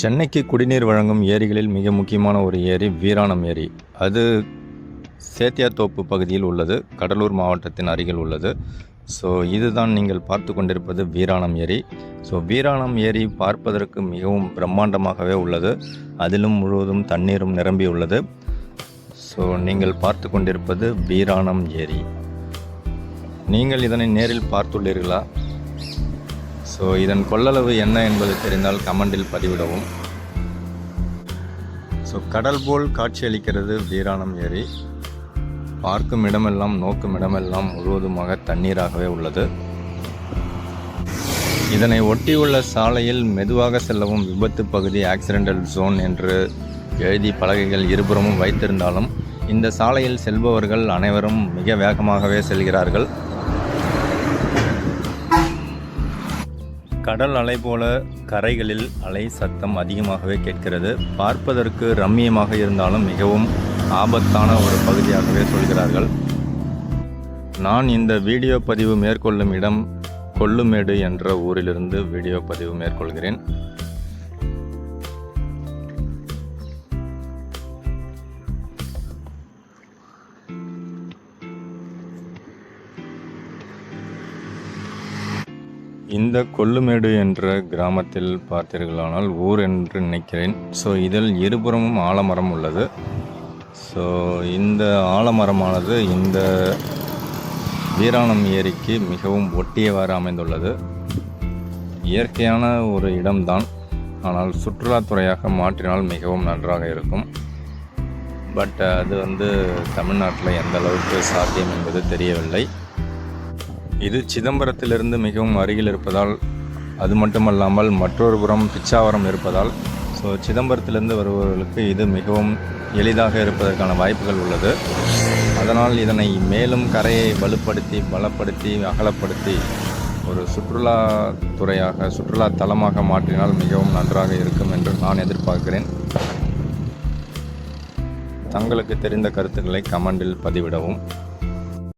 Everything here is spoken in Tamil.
சென்னைக்கு குடிநீர் வழங்கும் ஏரிகளில் மிக முக்கியமான ஒரு ஏரி வீராணம் ஏரி. அது சேத்தியாத்தோப்பு பகுதியில் உள்ளது. கடலூர் மாவட்டத்தின் அருகில் உள்ளது. ஸோ இதுதான் நீங்கள் பார்த்து கொண்டிருப்பது வீராணம் ஏரி. ஸோ வீராணம் ஏரி பார்ப்பதற்கு மிகவும் பிரம்மாண்டமாகவே உள்ளது. அதிலும் முழுவதும் தண்ணீரும் நிரம்பி உள்ளது. ஸோ நீங்கள் பார்த்து கொண்டிருப்பது வீராணம் ஏரி. நீங்கள் இதனை நேரில் பார்த்துள்ளீர்களா? ஸோ இதன் கொள்ளளவு என்ன என்பது தெரிந்தால் கமெண்டில் பதிவிடவும். ஸோ கடல் போல் காட்சியளிக்கிறது வீராணம் ஏரி. பார்க்கும் இடமெல்லாம் நோக்கும் இடமெல்லாம் முழுவதுமாக தண்ணீராகவே உள்ளது. இதனை ஒட்டியுள்ள சாலையில் மெதுவாக செல்லவும் விபத்து பகுதி ஆக்சிடென்டல் ஜோன் என்று எழுதி பலகைகள் இருபுறமும் வைத்திருந்தாலும் இந்த சாலையில் செல்பவர்கள் அனைவரும் மிக வேகமாகவே செல்கிறார்கள். கடல் அலை போல கரைகளில் அலை சத்தம் அதிகமாகவே கேட்கிறது. பார்ப்பதற்கு ரம்மியமாக இருந்தாலும் மிகவும் ஆபத்தான ஒரு பகுதியாகவே சொல்கிறார்கள். நான் இந்த வீடியோ பதிவு மேற்கொள்ளும் இடம் கொல்லுமேடு என்ற ஊரிலிருந்து வீடியோ பதிவு மேற்கொள்கிறேன். இந்த கொல்லுமேடு என்ற கிராமத்தில் பார்த்தீர்களானால் ஊர் என்று நினைக்கிறேன். ஸோ இதில் இருபுறமும் ஆலமரம் உள்ளது. ஸோ இந்த ஆலமரமானது இந்த வீராணம் ஏரிக்கு மிகவும் ஒட்டியவாறு அமைந்துள்ளது. இயற்கையான ஒரு இடம்தான். ஆனால் சுற்றுலாத்துறையாக மாற்றினால் மிகவும் நன்றாக இருக்கும். பட் அது வந்து தமிழ்நாட்டில் எந்த அளவுக்கு சாத்தியம் என்பது தெரியவில்லை. இது சிதம்பரத்திலிருந்து மிகவும் அருகில் இருப்பதால் அது மட்டுமல்லாமல் மற்றொரு புறம் பிச்சாவரம் இருப்பதால் ஸோ சிதம்பரத்திலிருந்து வருபவர்களுக்கு இது மிகவும் எளிதாக இருப்பதற்கான வாய்ப்புகள் உள்ளது. அதனால் இதனை மேலும் கரையை வலுப்படுத்தி பலப்படுத்தி அகலப்படுத்தி ஒரு சுற்றுலா துறையாக சுற்றுலா தலமாக மாற்றினால் மிகவும் நன்றாக இருக்கும் என்று நான் எதிர்பார்க்கிறேன். தங்களுக்கு தெரிந்த கருத்துக்களை கமெண்டில் பதிவிடவும்.